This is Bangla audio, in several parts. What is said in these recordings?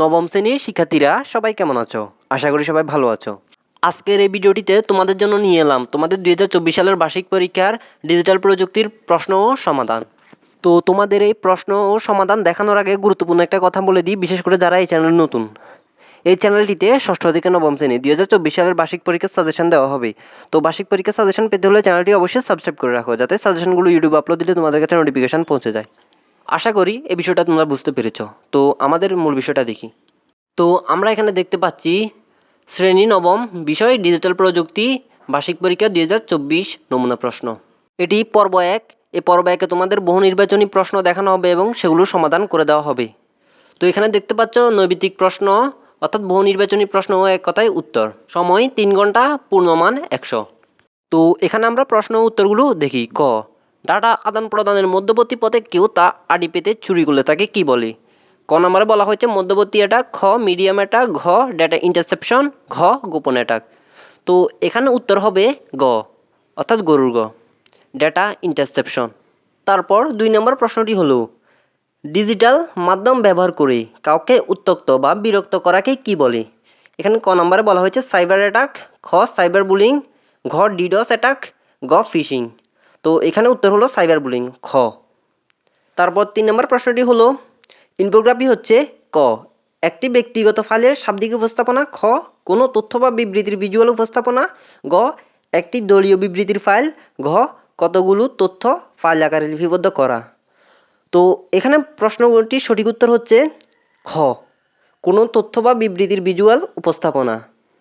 নবম শ্রেণির শিক্ষার্থীরা, সবাই কেমন আছো? আশা করি সবাই ভালো আছো। আজকের এই ভিডিওটিতে তোমাদের জন্য নিয়ে এলাম তোমাদের দুই হাজার চব্বিশ সালের বার্ষিক পরীক্ষার ডিজিটাল প্রযুক্তির প্রশ্ন ও সমাধান। তো তোমাদের এই প্রশ্ন ও সমাধান দেখানোর আগে গুরুত্বপূর্ণ একটা কথা বলে দিই, বিশেষ করে যারা এই চ্যানেল নতুন। এই চ্যানেলটিতে ষষ্ঠ থেকে নবম শ্রেণি দুই হাজার চব্বিশ সালের বার্ষিক পরীক্ষার সাজেশন দেওয়া হবে। তো বার্ষিক পরীক্ষার সাজেশন পেতে হলে চ্যানেলটি অবশ্যই সাবস্ক্রাইব করে রাখো, যাতে সাজেশনগুলো ইউটিউবে আপলোড দিলে তোমাদের কাছে নোটিফিকেশন পৌঁছে যায়। আশা করি এই বিষয়টা তোমরা বুঝতে পেরেছ। তো আমাদের মূল বিষয়টা দেখি। তো আমরা এখানে দেখতে পাচ্ছি, শ্রেণি নবম বিষয় ডিজিটাল প্রযুক্তি, বার্ষিক পরীক্ষা দুই হাজার চব্বিশ নমুনা প্রশ্ন। এটি পর্ব এক। এই পর্ব একে তোমাদের বহু নির্বাচনী প্রশ্ন দেখানো হবে এবং সেগুলো সমাধান করে দেওয়া হবে। তো এখানে দেখতে পাচ্ছ, নৈবিত্তিক প্রশ্ন, অর্থাৎ বহু নির্বাচনী প্রশ্ন ও এক কথায় উত্তর। সময় তিন ঘণ্টা, পূর্ণমান একশো। তো এখানে আমরা প্রশ্ন উত্তরগুলো দেখি, ক। ডাটা আদান প্রদানের মধ্যবর্তী পথে কেউ তা আড়ি পেতে চুরি করলে তাকে কি বলে? ক নম্বরে বলা হয়েছে, মধ্যবর্তী অ্যাটাক, খ, মিডিয়াম অ্যাটাক, ঘ, ডেটা ইন্টারসেপশন, ঘ, গোপন অ্যাটাক। তো এখানে উত্তর হবে গ, অর্থাৎ গরুর গ, ডেটা ইন্টারসেপশন। তারপর দুই নম্বর প্রশ্নটি হলো, ডিজিটাল মাধ্যম ব্যবহার করে কাউকে উত্তক্ত বা বিরক্ত করাকে কি বলে? এখানে ক নম্বরে বলা হয়েছে, সাইবার অ্যাটাক, খ, সাইবার বুলিং, ঘ, ডিডস অ্যাটাক, গ, ফিশিং। তো এখানে উত্তর হলো সাইবার বুলিং, খ। তারপর তিন নম্বর প্রশ্নটি হলো, ইনফোগ্রাফি হচ্ছে ক। একটি ব্যক্তিগত ফাইলের শাব্দিক উপস্থাপনা, খ। কোনো তথ্য বা বিবৃতির ভিজুয়াল উপস্থাপনা, গ। একটি দলীয় বিবৃতির ফাইল, ঘ। কতগুলো তথ্য ফাইল আকারে লিপিবদ্ধ করা। তো এখানে প্রশ্নটির সঠিক উত্তর হচ্ছে খ। কোনো তথ্য বা বিবৃতির ভিজুয়াল উপস্থাপনা।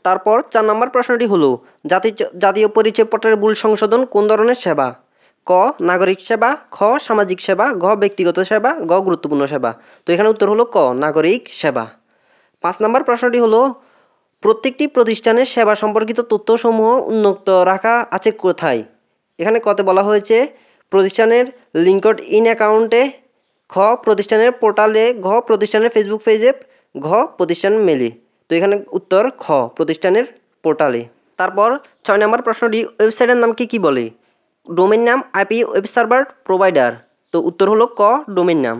তারপর চার নম্বর প্রশ্নটি হলো, জাতি জাতীয় পরিচয়পত্রের ভুল সংশোধন কোন ধরনের সেবা? ক, নাগরিক সেবা, খ, সামাজিক সেবা, ঘ, ব্যক্তিগত সেবা গ গুরুত্বপূর্ণ সেবা। তো এখানে উত্তর হলো ক, নাগরিক সেবা। পাঁচ নম্বর প্রশ্নটি হলো, প্রত্যেকটি প্রতিষ্ঠানের সেবা সম্পর্কিত তথ্যসমূহ উন্মুক্ত রাখা আছে কোথায়? এখানে কতে বলা হয়েছে, প্রতিষ্ঠানের লিঙ্কড ইন অ্যাকাউন্টে, খ, প্রতিষ্ঠানের পোর্টালে, ঘ, প্রতিষ্ঠানের ফেসবুক পেজে, ঘ, প্রতিষ্ঠান মেলে। তো এখানে উত্তর খ, প্রতিষ্ঠানের পোর্টালে। তারপর ছয় নম্বর প্রশ্নটি, ওয়েবসাইটের নাম কি কি বলে? ডোমেন নাম আইপি ওয়েব সার্ভার প্রোভাইডার। তো উত্তর হলো ক, ডোমেন নাম।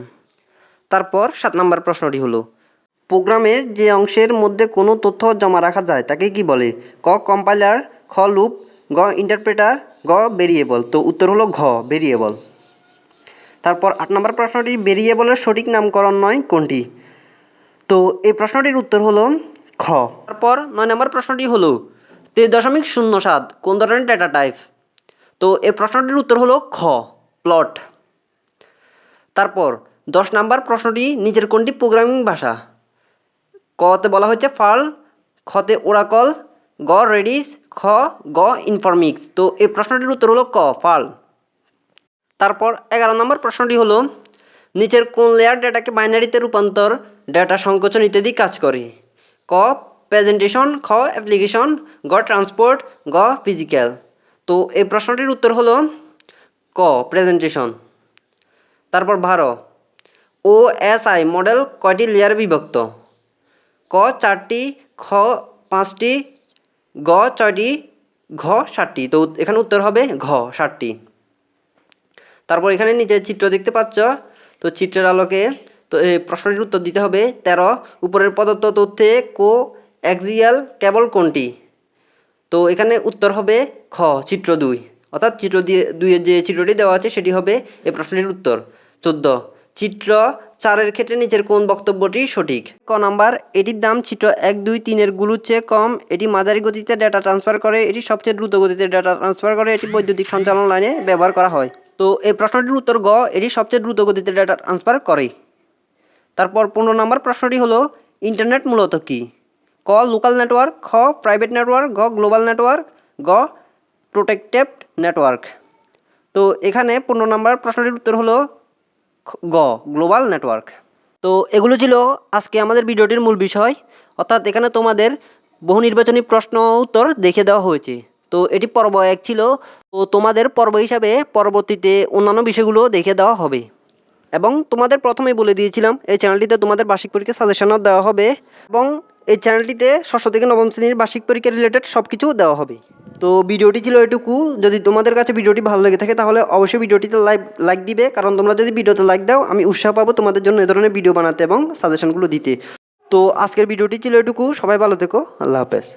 তারপর সাত নম্বর প্রশ্নটি হলো, প্রোগ্রামের যে অংশের মধ্যে কোনো তথ্য জমা রাখা যায়, তাকে কি বলে? ক, কম্পাইলার, খ, লুপ, গ, ইন্টারপ্রেটার, গ, ভেরিয়েবল। তো উত্তর হলো ঘ, ভেরিয়েবল। তারপর আট নম্বর প্রশ্নটি, ভেরিয়েবলের সঠিক নামকরণ নয়, কোনটি? তো এই প্রশ্নটির উত্তর হলো খ। তারপর নয় নম্বর প্রশ্নটি হলো তেইশ দশমিক শূন্য সাত, কোন ধরনের ডেটা টাইপ তো এই প্রশ্নটির উত্তর হলো খ প্লট তারপর, দশ নম্বর প্রশ্নটি নিজের কোনটি প্রোগ্রামিং ভাষা? কতে বলা হচ্ছে ফাল খতে ওরাকল, গ রেডিস, খ, গ ইনফরমিক্স। তো এই প্রশ্নটির উত্তর হলো ক, ফাল। তারপর, এগারো নম্বর প্রশ্নটি হলো, নিচের কোন লেয়ার ডেটাকে বাইনারিতে রূপান্তর ডেটা সংকোচন ইত্যাদি কাজ করে? ক প্রেজেন্টেশন খ অ্যাপ্লিকেশন গ ট্রান্সপোর্ট গ ফিজিক্যাল তো এই প্রশ্নটির উত্তর হলো ক প্রেজেন্টেশন তারপর বারো ও এস আই মডেল কয়টি লেয়ারে বিভক্ত? ক, চারটি, খ, পাঁচটি, গ, ছয়টি, ঘ ষাটটি তো এখানে উত্তর হবে ঘ ষাটটি তারপর এখানে নিচে চিত্র দেখতে পাচ্ছ? তো চিত্রের আলোকে, তো এই প্রশ্নটির উত্তর দিতে হবে তেরো। উপরের প্রদত্ত তথ্যে কো অ্যাক্সিয়াল কেবল কোনটি? তো এখানে উত্তর হবে খ, চিত্র দুই। অর্থাৎ চিত্র দিয়ে দুইয়ের যে চিত্রটি দেওয়া আছে, সেটি হবে এই প্রশ্নটির উত্তর। চোদ্দ, চিত্র চারের ক্ষেত্রে নিচের কোন বক্তব্যটি সঠিক? ক নাম্বার, এটির দাম চিত্র এক, দুই, তিনেরগুলোর চেয়ে কম। এটি মাঝারি গতিতে ডেটা ট্রান্সফার করে। এটি সবচেয়ে দ্রুত গতিতে ডেটা ট্রান্সফার করে। এটি বৈদ্যুতিক সঞ্চালন লাইনে ব্যবহার করা হয়। তো এই প্রশ্নটির উত্তর গ, এটি সবচেয়ে দ্রুত গতিতে ডেটা ট্রান্সফার করে। তারপর পনেরো নম্বর প্রশ্নটি হলো ইন্টারনেট মূলত কী? ক লোকাল নেটওয়ার্ক খ প্রাইভেট নেটওয়ার্ক গ গ্লোবাল নেটওয়ার্ক গ প্রোটেক্টেড নেটওয়ার্ক তো এখানে পনেরো নম্বর প্রশ্নটির উত্তর হলো গ গ্লোবাল নেটওয়ার্ক তো এগুলো ছিল আজকে আমাদের ভিডিওটির মূল বিষয়। অর্থাৎ এখানে তোমাদের বহু নির্বাচনী প্রশ্ন উত্তর দেখে দেওয়া হয়েছে। তো এটি পর্ব এক ছিল। তো তোমাদের পর্ব হিসাবে পরবর্তীতে অন্যান্য বিষয়গুলো দেখে দেওয়া হবে। এবং তোমাদের প্রথমেই বলে দিয়েছিলাম, এই চ্যানেলটিতে তোমাদের বার্ষিক পরীক্ষা সাজেশনও দেওয়া হবে। এবং এই চ্যানেলটিতে ষষ্ঠ থেকে নবম শ্রেণির বার্ষিক পরীক্ষা রিলেটেড সব কিছু দেওয়া হবে। তো ভিডিওটি ছিল এটুকু। যদি তোমাদের কাছে ভিডিওটি ভালো লেগে থাকে, তাহলে অবশ্যই ভিডিওটিতে লাইক লাইক দিবে। কারণ তোমরা যদি ভিডিওতে লাইক দাও, আমি উৎসাহ পাবো তোমাদের জন্য এ ধরনের ভিডিও বানাতে এবং সাজেশনগুলো দিতে। তো আজকের ভিডিওটি ছিল এটুকু। সবাই ভালো থেকো। আল্লাহ হাফেজ।